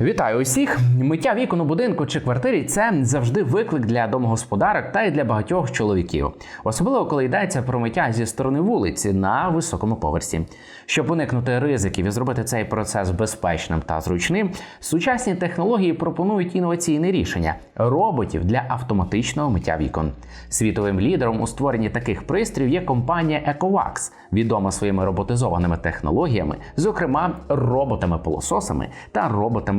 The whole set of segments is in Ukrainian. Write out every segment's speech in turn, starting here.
Вітаю усіх! Миття вікон у будинку чи квартирі це завжди виклик для домогосподарок та й для багатьох чоловіків, особливо коли йдеться про миття зі сторони вулиці на високому поверсі. Щоб уникнути ризиків і зробити цей процес безпечним та зручним, сучасні технології пропонують інноваційне рішення роботів для автоматичного миття вікон. Світовим лідером у створенні таких пристроїв є компанія Ecovax, відома своїми роботизованими технологіями, зокрема роботами-пилососами та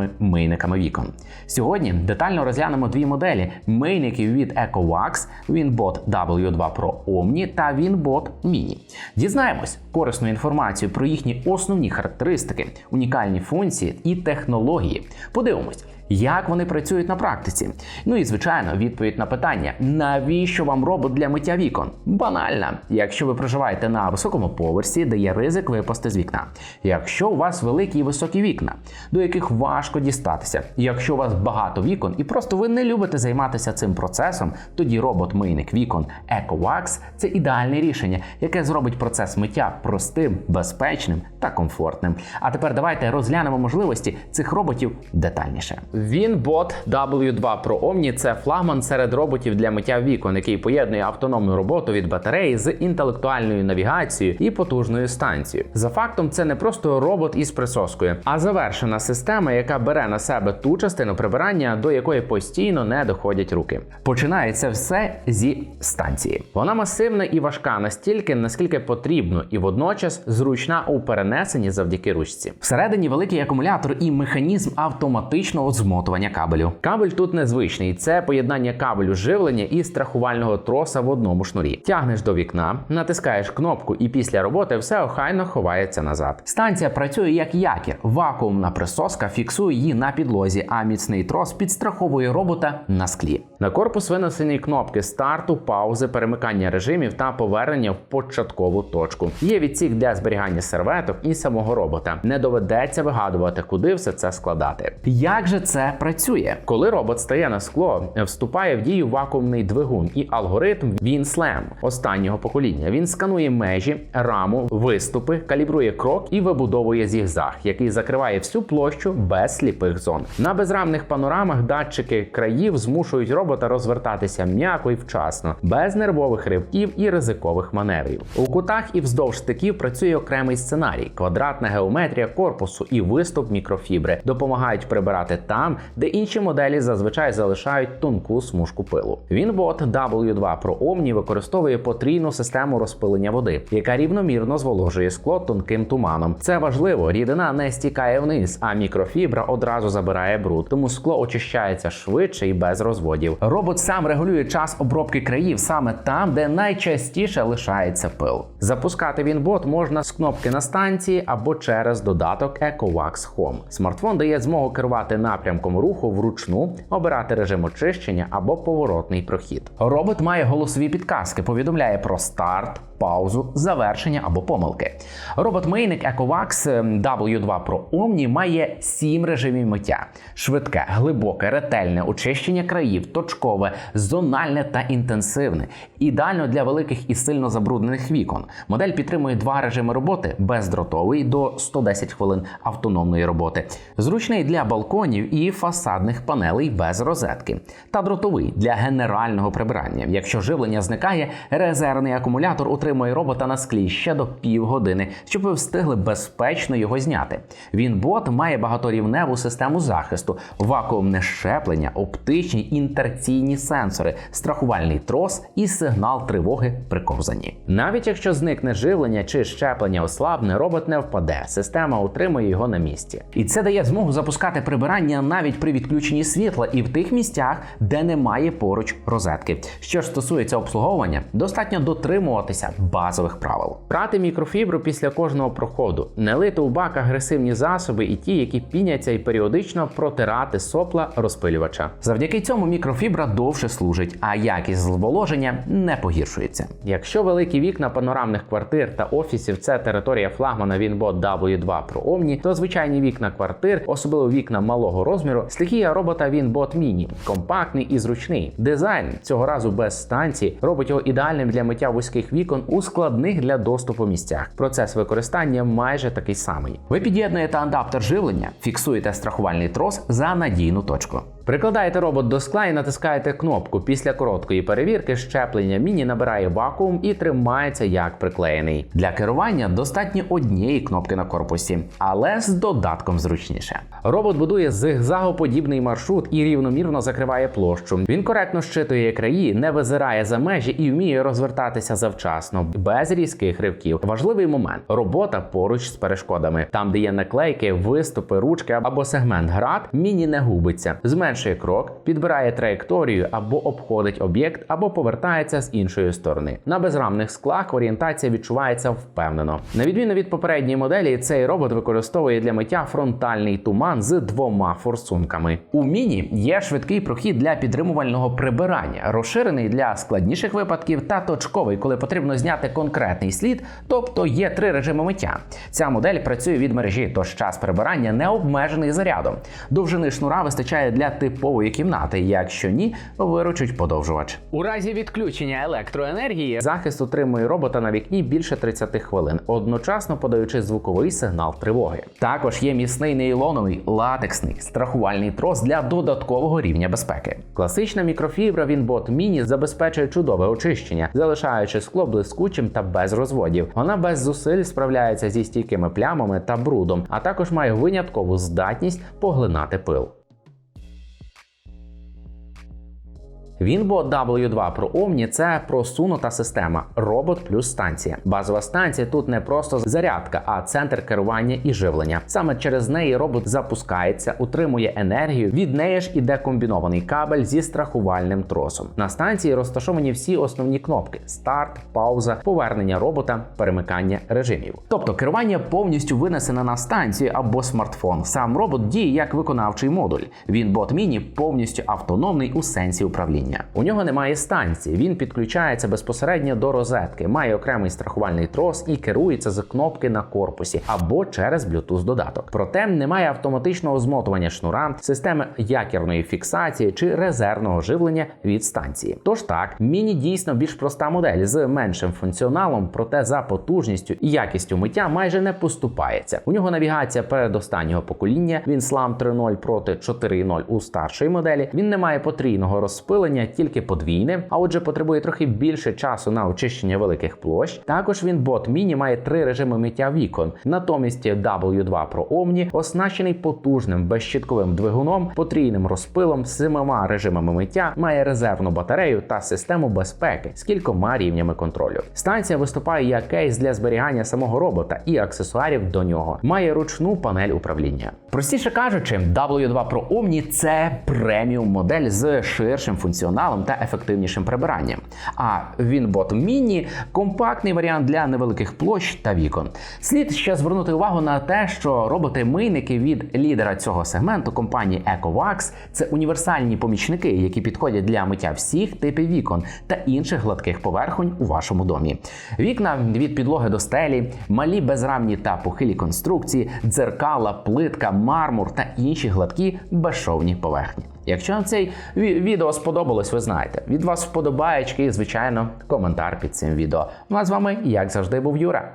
роботами-мийниками вікон. Сьогодні детально розглянемо дві моделі мийників від EcoWax, WinBot W2 Pro Omni та WinBot Mini. Дізнаємось корисну інформацію про їхні основні характеристики, унікальні функції і технології. Подивимось. Як вони працюють на практиці? Ну і звичайно, відповідь на питання: навіщо вам робот для миття вікон? Банальна, якщо ви проживаєте на високому поверсі, де є ризик випасти з вікна. Якщо у вас великі і високі вікна, до яких важко дістатися. Якщо у вас багато вікон і просто ви не любите займатися цим процесом, тоді робот-мийник вікон EcoVax – це ідеальне рішення, яке зробить процес миття простим, безпечним та комфортним. А тепер давайте розглянемо можливості цих роботів детальніше. WinBot W2 Pro Omni – це флагман серед роботів для миття вікон, який поєднує автономну роботу від батареї з інтелектуальною навігацією і потужною станцією. За фактом, це не просто робот із присоскою, а завершена система, яка бере на себе ту частину прибирання, до якої постійно не доходять руки. Починається все зі станції. Вона масивна і важка настільки, наскільки потрібно, і водночас зручна у перенесенні завдяки ручці. Всередині великий акумулятор і механізм автоматичного змотування кабелю. Кабель тут незвичний. Це поєднання кабелю живлення і страхувального троса в одному шнурі. Тягнеш до вікна, натискаєш кнопку, і після роботи все охайно ховається назад. Станція працює як якір. Вакуумна присоска фіксує її на підлозі, а міцний трос підстраховує робота на склі. На корпус винесені кнопки старту, паузи, перемикання режимів та повернення в початкову точку. Є відсік для зберігання серветок і самого робота. Не доведеться вигадувати, куди все це складати. Як же це працює? Коли робот стає на скло, вступає в дію вакуумний двигун і алгоритм WinSlam останнього покоління. Він сканує межі, раму, виступи, калібрує крок і вибудовує зігзаг, який закриває всю площу без сліпих зон. На безрамних панорамах датчики країв змушують робота розвертатися м'яко і вчасно, без нервових ривків і ризикових маневрів. У кутах і вздовж стиків працює окремий сценарій, квадратна геометрія корпусу і виступ мікрофібри допомагають прибирати там, де інші моделі зазвичай залишають тонку смужку пилу. Вінбот W2 Pro Omni використовує потрійну систему розпилення води, яка рівномірно зволожує скло тонким туманом. Це важливо, рідина не стікає вниз, а мікрофібра одразу забирає бруд, тому скло очищається швидше і без розводів. Робот сам регулює час обробки країв саме там, де найчастіше лишається пил. Запускати Вінбот можна з кнопки на станції або через додаток EcoVax Home. Смартфон дає змогу керувати напрямком руху вручну, обирати режим очищення або поворотний прохід. Робот має голосові підказки, повідомляє про старт. Паузу, завершення або помилки. Робот-мийник EcoVax W2 Pro Omni має 7 режимів миття: швидке, глибоке, ретельне очищення країв, точкове, зональне та інтенсивне. Ідеально для великих і сильно забруднених вікон. Модель підтримує два режими роботи: бездротовий до 110 хвилин автономної роботи, зручний для балконів і фасадних панелей без розетки, та дротовий для генерального прибирання. Якщо живлення зникає, резервний акумулятор утримує робота на склі ще до півгодини, щоб ви встигли безпечно його зняти. Він бот має багаторівневу систему захисту, вакуумне щеплення, оптичні інтерційні сенсори, страхувальний трос і сигнал тривоги при ковзанні. Навіть якщо зникне живлення чи щеплення ослабне, робот не впаде. Система утримує його на місці. І це дає змогу запускати прибирання навіть при відключенні світла і в тих місцях, де немає поруч розетки. Що ж стосується обслуговування, достатньо дотримуватися базових правил. Брати мікрофібру після кожного проходу, не лити у бак агресивні засоби і ті, які піняться, і періодично протирати сопла розпилювача. Завдяки цьому мікрофібра довше служить, а якість зволоження не погіршується. Якщо великі вікна панорамних квартир та офісів це територія флагмана Winbot W2 Pro Omni, то звичайні вікна квартир, особливо вікна малого розміру, стихія робота Winbot Mini, компактний і зручний. Дизайн цього разу без станції робить його ідеальним для миття вузьких вікон у складних для доступу місцях. Процес використання майже такий самий. Ви під'єднуєте адаптер живлення, фіксуєте страхувальний трос за надійну точку. Прикладаєте робот до скла і натискаєте кнопку. Після короткої перевірки щеплення міні набирає вакуум і тримається як приклеєний. Для керування достатньо однієї кнопки на корпусі, але з додатком зручніше. Робот будує зигзагоподібний маршрут і рівномірно закриває площу. Він коректно щитує краї, не визирає за межі і вміє розвертатися завчасно, без різких ривків. Важливий момент: робота поруч з перешкодами. Там, де є наклейки, виступи, ручки або сегмент град, міні не губиться. Зменшує крок, підбирає траєкторію або обходить об'єкт, або повертається з іншої сторони. На безрамних склах орієнтація відчувається впевнено. На відміну від попередньої моделі, цей робот використовує для миття фронтальний туман з двома форсунками. У міні є швидкий прохід для підтримувального прибирання, розширений для складніших випадків та точковий, коли потрібно зняти конкретний слід, тобто є три режими миття. Ця модель працює від мережі, тож час прибирання не обмежений зарядом. Довжини шнура вистачає для типової кімнати. Якщо ні, виручить подовжувач. У разі відключення електроенергії захист утримує робота на вікні більше 30 хвилин, одночасно подаючи звуковий сигнал тривоги. Також є міцний нейлоновий латексний страхувальний трос для додаткового рівня безпеки. Класична мікрофібра Winbot Mini забезпечує чудове очищення, залишаючи скло блискучим та без розводів. Вона без зусиль справляється зі стійкими плямами та брудом, а також має виняткову здатність поглинати пил. Winbot W2 Pro Omni – це просунута система, робот плюс станція. Базова станція тут не просто зарядка, а центр керування і живлення. Саме через неї робот запускається, утримує енергію. Від неї ж іде комбінований кабель зі страхувальним тросом. На станції розташовані всі основні кнопки: старт, пауза, повернення робота, перемикання режимів. Тобто керування повністю винесене на станцію або смартфон. Сам робот діє як виконавчий модуль. Winbot Mini повністю автономний у сенсі управління. У нього немає станції, він підключається безпосередньо до розетки, має окремий страхувальний трос і керується з кнопки на корпусі або через Bluetooth додаток. Проте немає автоматичного змотування шнура, системи якірної фіксації чи резервного живлення від станції. Тож так, міні дійсно більш проста модель з меншим функціоналом, проте за потужністю і якістю миття майже не поступається. У нього навігація передостаннього покоління. Він SLAM 3.0 проти 4.0 у старшої моделі. Він не має потрійного розпилення, тільки подвійне, а отже, потребує трохи більше часу на очищення великих площ. Також він бот міні має три режими миття вікон. Натомість W2 Pro Omni оснащений потужним безщітковим двигуном, потрійним розпилом, семима режимами миття, має резервну батарею та систему безпеки з кількома рівнями контролю. Станція виступає як кейс для зберігання самого робота і аксесуарів до нього. Має ручну панель управління. Простіше кажучи, W2 Pro Omni – це преміум модель з ширшим функціоналом та ефективнішим прибиранням. А Winbot Mini – компактний варіант для невеликих площ та вікон. Слід ще звернути увагу на те, що роботи-мийники від лідера цього сегменту компанії EcoVax – це універсальні помічники, які підходять для миття всіх типів вікон та інших гладких поверхонь у вашому домі. Вікна від підлоги до стелі, малі безрамні та похилі конструкції, дзеркала, плитка, мармур та інші гладкі безшовні поверхні. Якщо вам цей ві- відео сподобалось, ви знаєте, від вас вподобаєчки і, звичайно, коментар під цим відео. Ну а з вами, як завжди, був Юра.